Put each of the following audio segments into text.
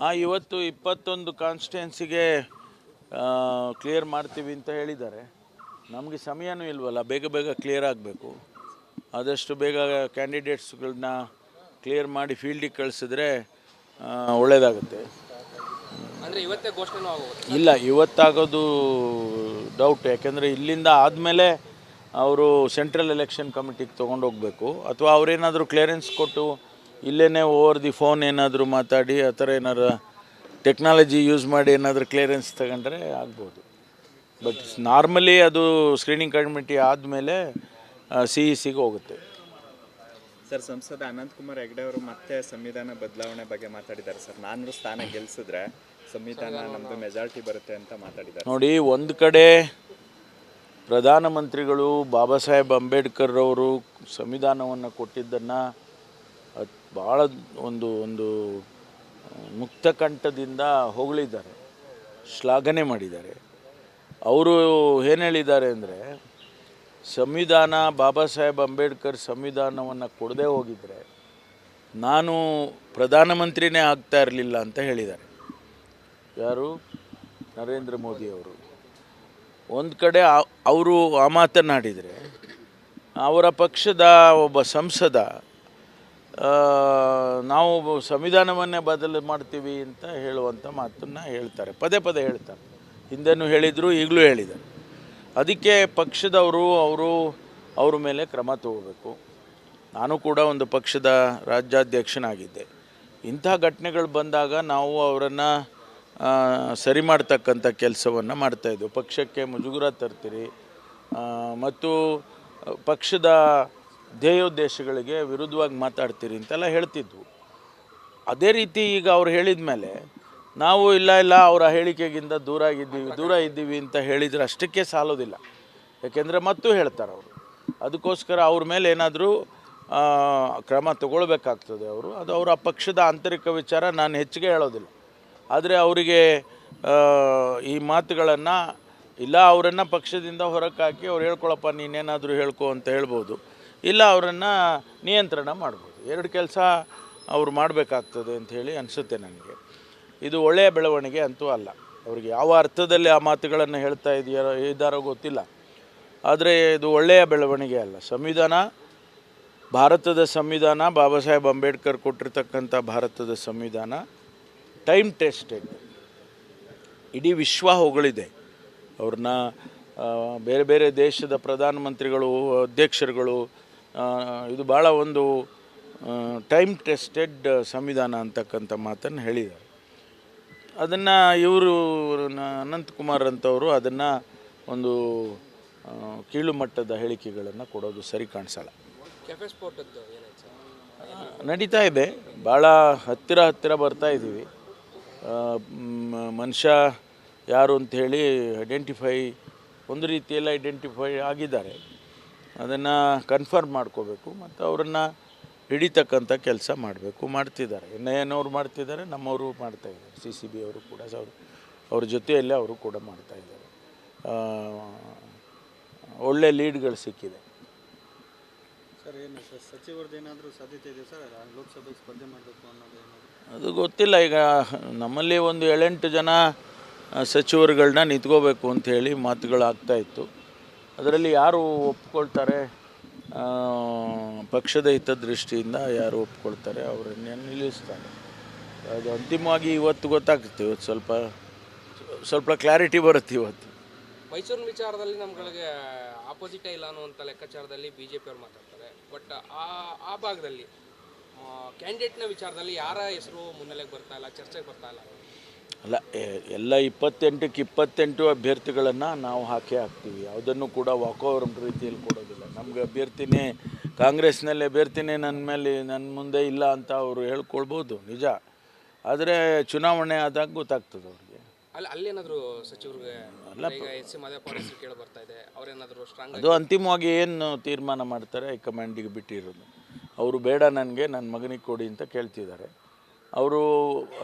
ಹಾಂ ಇವತ್ತು ಇಪ್ಪತ್ತೊಂದು ಕಾನ್ಸ್ಟಿಟ್ಯೂನ್ಸಿಗೆ ಕ್ಲಿಯರ್ ಮಾಡ್ತೀವಿ ಅಂತ ಹೇಳಿದ್ದಾರೆ. ನಮಗೆ ಸಮಯನೂ ಇಲ್ವಲ್ಲ ಬೇಗ ಬೇಗ ಕ್ಲಿಯರ್ ಆಗಬೇಕು. ಆದಷ್ಟು ಬೇಗ ಕ್ಯಾಂಡಿಡೇಟ್ಸ್ಗಳನ್ನ ಕ್ಲಿಯರ್ ಮಾಡಿ ಫೀಲ್ಡಿಗೆ ಕಳಿಸಿದ್ರೆ ಒಳ್ಳೆಯದಾಗುತ್ತೆ ಇಲ್ಲ ಇವತ್ತಾಗೋದು ಡೌಟ್ ಯಾಕೆಂದರೆ ಇಲ್ಲಿಂದ ಆದಮೇಲೆ ಅವರು ಸೆಂಟ್ರಲ್ ಎಲೆಕ್ಷನ್ ಕಮಿಟಿಗೆ ತೊಗೊಂಡೋಗ್ಬೇಕು. ಅಥವಾ ಅವರೇನಾದರೂ ಕ್ಲಿಯರೆನ್ಸ್ ಕೊಟ್ಟು ಇಲ್ಲೇ ಓವರ್ ದಿ ಫೋನ್ ಏನಾದರೂ ಮಾತಾಡಿ ಆ ಥರ ಏನಾರು ಟೆಕ್ನಾಲಜಿ ಯೂಸ್ ಮಾಡಿ ಏನಾದರೂ ಕ್ಲಿಯರೆನ್ಸ್ ತಗೊಂಡ್ರೆ ಆಗ್ಬೋದು. ಬಟ್ ನಾರ್ಮಲಿ ಅದು ಸ್ಕ್ರೀನಿಂಗ್ ಕಮಿಟಿ ಆದಮೇಲೆ ಸಿ ಇ ಸಿಗೆ ಹೋಗುತ್ತೆ. ಸರ್ ಸಂಸದ ಅನಂತಕುಮಾರ್ ಹೆಗಡೆ ಅವರು ಮತ್ತೆ ಸಂವಿಧಾನ ಬದಲಾವಣೆ ಬಗ್ಗೆ ಮಾತಾಡಿದ್ದಾರೆ ಸರ್. ನಾನು ಸ್ಥಾನ ಗೆಲ್ಲಿಸಿದ್ರೆ ಸಂವಿಧಾನ ನಮ್ದು ಮೆಜಾರಿಟಿ ಬರುತ್ತೆ ಅಂತ ಮಾತಾಡಿದ್ದಾರೆ. ನೋಡಿ ಒಂದು ಕಡೆ ಪ್ರಧಾನಮಂತ್ರಿಗಳು ಬಾಬಾ ಸಾಹೇಬ್ ಅಂಬೇಡ್ಕರ್ ಅವರು ಸಂವಿಧಾನವನ್ನು ಕೊಟ್ಟಿದ್ದನ್ನು ಭಾಳ ಒಂದು ಒಂದು ಮುಕ್ತಕಂಠದಿಂದ ಮುಕ್ತ ಕಂಠದಿಂದ ಹೊಗಳಿದ್ದಾರೆ, ಶ್ಲಾಘನೆ ಮಾಡಿದ್ದಾರೆ. ಅವರು ಏನು ಹೇಳಿದ್ದಾರೆ ಅಂದರೆ, ಸಂವಿಧಾನ, ಬಾಬಾ ಸಾಹೇಬ್ ಅಂಬೇಡ್ಕರ್ ಸಂವಿಧಾನವನ್ನು ಕೊಡದೇ ಹೋಗಿದ್ದರೆ ನಾನು ಪ್ರಧಾನಮಂತ್ರಿನೇ ಆಗ್ತಾ ಇರಲಿಲ್ಲ ಅಂತ ಹೇಳಿದ್ದಾರೆ. ಯಾರು? ನರೇಂದ್ರ ಮೋದಿ ಅವರು. ಒಂದು ಕಡೆ ಅವರು ಆ ಮಾತನಾಡಿದರೆ ಅವರ ಪಕ್ಷದ ಒಬ್ಬ ಸಂಸದ ನಾವು ಸಂವಿಧಾನವನ್ನೇ ಬದಲು ಮಾಡ್ತೀವಿ ಅಂತ ಹೇಳುವಂಥ ಮಾತನ್ನು ಹೇಳ್ತಾರೆ. ಪದೇ ಪದೇ ಹೇಳ್ತಾರೆ. ಹಿಂದೆನೂ ಹೇಳಿದರು, ಈಗಲೂ ಹೇಳಿದ್ದಾರೆ. ಅದಕ್ಕೆ ಪಕ್ಷದವರು, ಅವರು ಅವ್ರ ಮೇಲೆ ಕ್ರಮ ತಗೋಬೇಕು. ನಾನು ಕೂಡ ಒಂದು ಪಕ್ಷದ ರಾಜ್ಯಾಧ್ಯಕ್ಷನಾಗಿದ್ದೆ. ಇಂಥ ಘಟನೆಗಳು ಬಂದಾಗ ನಾವು ಅವರನ್ನು ಸರಿ ಮಾಡ್ತಕ್ಕಂಥ ಕೆಲಸವನ್ನು ಮಾಡ್ತಾಯಿದ್ದೆವು ಪಕ್ಷಕ್ಕೆ ಮುಜುಗರ ತರ್ತೀರಿ ಮತ್ತು ಪಕ್ಷದ ಧ್ಯೇಯೋದ್ದೇಶಗಳಿಗೆ ವಿರುದ್ಧವಾಗಿ ಮಾತಾಡ್ತೀರಿ ಅಂತೆಲ್ಲ ಹೇಳ್ತಿದ್ವು. ಅದೇ ರೀತಿ ಈಗ ಅವ್ರು ಹೇಳಿದ ಮೇಲೆ ನಾವು ಇಲ್ಲ ಇಲ್ಲ, ಅವರ ಹೇಳಿಕೆಗಿಂತ ದೂರ ಆಗಿದ್ದೀವಿ, ದೂರ ಇದ್ದೀವಿ ಅಂತ ಹೇಳಿದರೆ ಅಷ್ಟಕ್ಕೆ ಸಾಲೋದಿಲ್ಲ. ಯಾಕೆಂದರೆ ಮತ್ತೂ ಹೇಳ್ತಾರೆ ಅವರು. ಅದಕ್ಕೋಸ್ಕರ ಅವ್ರ ಮೇಲೆ ಏನಾದರೂ ಕ್ರಮ ತಗೊಳ್ಬೇಕಾಗ್ತದೆ ಅವರು. ಅದು ಅವರ ಪಕ್ಷದ ಆಂತರಿಕ ವಿಚಾರ ನಾನು ಹೆಚ್ಚಿಗೆ ಹೇಳೋದಿಲ್ಲ. ಆದರೆ ಅವರಿಗೆ ಈ ಮಾತುಗಳನ್ನು, ಇಲ್ಲ, ಅವರನ್ನು ಪಕ್ಷದಿಂದ ಹೊರಕ್ಕಾಕಿ ಅವ್ರು ಹೇಳ್ಕೊಳಪ್ಪ, ನೀನೇನಾದರೂ ಹೇಳ್ಕೊ ಅಂತ ಹೇಳ್ಬೋದು. ಇಲ್ಲ, ಅವರನ್ನು ನಿಯಂತ್ರಣ ಮಾಡ್ಬೋದು. ಎರಡು ಕೆಲಸ ಅವ್ರು ಮಾಡಬೇಕಾಗ್ತದೆ ಅಂತ ಹೇಳಿ ಅನಿಸುತ್ತೆ ನನಗೆ. ಇದು ಒಳ್ಳೆಯ ಬೆಳವಣಿಗೆ ಅಂತೂ ಅಲ್ಲ. ಅವ್ರಿಗೆ ಯಾವ ಅರ್ಥದಲ್ಲಿ ಆ ಮಾತುಗಳನ್ನು ಹೇಳ್ತಾ ಇದೆಯಾರೋ ಇದ್ದಾರೋ ಗೊತ್ತಿಲ್ಲ. ಆದರೆ ಇದು ಒಳ್ಳೆಯ ಬೆಳವಣಿಗೆ ಅಲ್ಲ. ಸಂವಿಧಾನ, ಭಾರತದ ಸಂವಿಧಾನ ಬಾಬಾ ಸಾಹೇಬ್ ಅಂಬೇಡ್ಕರ್ ಕೊಟ್ಟಿರ್ತಕ್ಕಂಥ ಭಾರತದ ಸಂವಿಧಾನ, ಟೈಮ್ ಟೆಸ್ಟೆಡ್. ಇಡೀ ವಿಶ್ವ ಹೊಗಳಿದೆ. ಅವ್ರನ್ನ ಬೇರೆ ಬೇರೆ ದೇಶದ ಪ್ರಧಾನಮಂತ್ರಿಗಳು, ಅಧ್ಯಕ್ಷರುಗಳು ಇದು ಭಾಳ ಒಂದು ಟೈಮ್ ಟೆಸ್ಟೆಡ್ ಸಂವಿಧಾನ ಅಂತಕ್ಕಂಥ ಮಾತನ್ನು ಹೇಳಿದ್ದಾರೆ. ಅದನ್ನು ಇವರು ಅನಂತಕುಮಾರ್ ಅಂತವರು ಅದನ್ನು ಒಂದು ಕೀಳುಮಟ್ಟದ ಕೀಳು ಮಟ್ಟದ ಹೇಳಿಕೆಗಳನ್ನು ಕೊಡೋದು ಸರಿ ಕಾಣಿಸಲ್ಲ. ನಡೀತಾ ಇದೆ. ಭಾಳ ಹತ್ತಿರ ಹತ್ತಿರ ಬರ್ತಾ ಇದ್ದೀವಿ. ಮನುಷ್ಯ ಯಾರು ಅಂತ ಹೇಳಿ ಐಡೆಂಟಿಫೈ ಒಂದು ರೀತಿಯಲ್ಲಿ ಐಡೆಂಟಿಫೈ ಆಗಿದ್ದಾರೆ. ಅದನ್ನು ಕನ್ಫರ್ಮ್ ಮಾಡ್ಕೋಬೇಕು ಮತ್ತು ಅವರನ್ನು ಹಿಡಿತಕ್ಕಂಥ ಕೆಲಸ ಮಾಡಬೇಕು ಮಾಡ್ತಿದ್ದಾರೆ. ಎನ್ ಐ ಎನವ್ರು ಮಾಡ್ತಿದ್ದಾರೆ ನಮ್ಮವರು ಮಾಡ್ತಾ ಇದ್ದಾರೆ. ಸಿ ಸಿ ಬಿ ಅವರು ಕೂಡ ಅವರು ಅವ್ರ ಜೊತೆಯಲ್ಲೇ ಅವರು ಕೂಡ ಮಾಡ್ತಾ ಇದ್ದಾರೆ. ಆ, ಒಳ್ಳೆ ಲೀಡ್ಗಳು ಸಿಕ್ಕಿದೆ. ಸರ್ ಏನು ಸಚಿವರದ್ದು ಏನಾದರೂ ಸಾಧ್ಯತೆ ಇದೆ ಸರ್? ಲೋಕಸಭೆಗೆ ಸ್ಪರ್ಧೆ ಮಾಡಬೇಕು ಅನ್ನೋದು ಅದು ಗೊತ್ತಿಲ್ಲ. ಈಗ ನಮ್ಮಲ್ಲಿ ಒಂದು ಏಳೆಂಟು ಜನ ಸಚಿವರುಗಳನ್ನ ನಿಂತ್ಕೋಬೇಕು ಅಂತ ಹೇಳಿ ಮಾತುಗಳು ಆಗ್ತಾ ಇತ್ತು. ಅದರಲ್ಲಿ ಯಾರು ಒಪ್ಕೊಳ್ತಾರೆ? ಪಕ್ಷದ ಹಿತದೃಷ್ಟಿಯಿಂದ ಯಾರು ಒಪ್ಕೊಳ್ತಾರೆ ಅವರನ್ನೇ ನಿಲ್ಲಿಸ್ತಾರೆ ಅದು ಅಂತಿಮವಾಗಿ ಇವತ್ತು ಗೊತ್ತಾಗುತ್ತೆ ಇವತ್ತು ಸ್ವಲ್ಪ ಸ್ವಲ್ಪ ಕ್ಲಾರಿಟಿ ಬರುತ್ತೆ ಇವತ್ತು. ಮೈಸೂರಿನ ವಿಚಾರದಲ್ಲಿ ನಮ್ಗಳಿಗೆ ಆಪೋಸಿಟ್ ಇಲ್ಲ ಅನ್ನುವಂಥ ಲೆಕ್ಕಾಚಾರದಲ್ಲಿ ಬಿ ಜೆ ಪಿಯವ್ರು ಮಾತಾಡ್ತಾರೆ. ಬಟ್ ಆ ಆ ಭಾಗದಲ್ಲಿ ಕ್ಯಾಂಡಿಡೇಟ್ನ ವಿಚಾರದಲ್ಲಿ ಯಾರ ಹೆಸರು ಮುನ್ನೆಲೆಗೆ ಬರ್ತಾ ಇಲ್ಲ, ಚರ್ಚೆಗೆ ಬರ್ತಾ ಇಲ್ಲ? ಅಲ್ಲ ಎಲ್ಲ ಇಪ್ಪತ್ತೆಂಟಕ್ಕೆ ಇಪ್ಪತ್ತೆಂಟು ಅಭ್ಯರ್ಥಿಗಳನ್ನು ನಾವು ಹಾಕಿ ಹಾಕ್ತೀವಿ. ಯಾವುದನ್ನು ಕೂಡ ವಾಕೋವರ್ ರೀತಿಯಲ್ಲಿ ಕೊಡೋದಿಲ್ಲ. ನಮ್ಗೆ ಅಭ್ಯರ್ಥಿನೇ ಕಾಂಗ್ರೆಸ್ನಲ್ಲಿ ಅಭ್ಯರ್ಥಿನೇ ನನ್ನ ಮೇಲೆ ನನ್ನ ಮುಂದೆ ಇಲ್ಲ ಅಂತ ಅವರು ಹೇಳ್ಕೊಳ್ಬೋದು ನಿಜ. ಆದರೆ ಚುನಾವಣೆ ಆದಾಗ ಗೊತ್ತಾಗ್ತದೆ ಅವ್ರಿಗೆ. ಅಲ್ಲ ಅಲ್ಲೇನಾದರೂ ಸಚಿವರಿಗೆ ಬರ್ತಾ ಇದೆ ಅವ್ರೇನಾದರೂ ಅದು ಅಂತಿಮವಾಗಿ ಏನು ತೀರ್ಮಾನ ಮಾಡ್ತಾರೆ ಹೈಕಮಾಂಡಿಗೆ ಬಿಟ್ಟಿರೋದು. ಅವರು ಬೇಡ ನನಗೆ ನನ್ನ ಮಗನಿಗೆ ಕೊಡಿ ಅಂತ ಕೇಳ್ತಿದ್ದಾರೆ. ಅವರು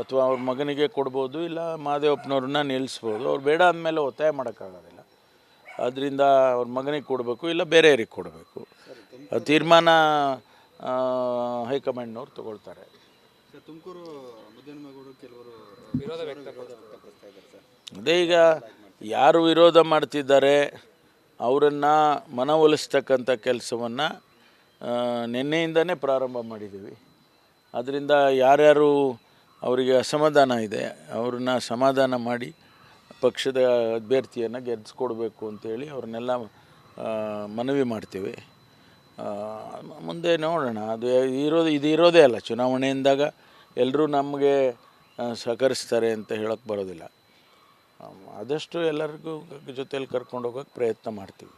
ಅಥವಾ ಅವ್ರ ಮಗನಿಗೆ ಕೊಡ್ಬೋದು ಇಲ್ಲ ಮಾದೇವಪ್ಪನವ್ರನ್ನ ನಿಲ್ಲಿಸ್ಬೋದು. ಅವ್ರು ಬೇಡ ಅಂದಮೇಲೆ ಒತ್ತಾಯ ಮಾಡೋಕ್ಕಾಗೋದಿಲ್ಲ. ಅದರಿಂದ ಅವ್ರ ಮಗನಿಗೆ ಕೊಡಬೇಕು ಇಲ್ಲ ಬೇರೆಯವ್ರಿಗೆ ಕೊಡಬೇಕು. ಆ ತೀರ್ಮಾನ ಹೈಕಮಾಂಡ್ನವ್ರು ತಗೊಳ್ತಾರೆ. ಸರ್ ತುಮಕೂರು ಮುದ್ದನಮೇಗೌಡರು ಕೆಲವರು ವಿರೋಧ ವ್ಯಕ್ತಪಡಿಸ್ತಾರೆ ಸರ್. ಅದೇ ಈಗ ಯಾರು ವಿರೋಧ ಮಾಡ್ತಿದ್ದಾರೆ ಅವರನ್ನು ಮನವೊಲಿಸ್ತಕ್ಕಂಥ ಕೆಲಸವನ್ನು ನಿನ್ನೆಯಿಂದನೇ ಪ್ರಾರಂಭ ಮಾಡಿದ್ದೀವಿ. ಅದರಿಂದ ಯಾರ್ಯಾರು ಅವರಿಗೆ ಅಸಮಾಧಾನ ಇದೆ, ಅವ್ರನ್ನ ಸಮಾಧಾನ ಮಾಡಿ ಪಕ್ಷದ ಅಭ್ಯರ್ಥಿಯನ್ನು ಗೆದ್ದಿಸ್ಕೊಡ್ಬೇಕು ಅಂತೇಳಿ ಅವ್ರನ್ನೆಲ್ಲ ಮನವಿ ಮಾಡ್ತೀವಿ. ಮುಂದೆ ನೋಡೋಣ. ಅದು ಇರೋದು, ಇದು ಇರೋದೇ ಅಲ್ಲ. ಚುನಾವಣೆಯಿಂದಾಗ ಎಲ್ಲರೂ ನಮಗೆ ಸಹಕರಿಸ್ತಾರೆ ಅಂತ ಹೇಳೋಕ್ಕೆ ಬರೋದಿಲ್ಲ. ಆದಷ್ಟು ಎಲ್ಲರಿಗೂ ಜೊತೆಯಲ್ಲಿ ಕರ್ಕೊಂಡು ಹೋಗೋಕ್ಕೆ ಪ್ರಯತ್ನ ಮಾಡ್ತೀವಿ.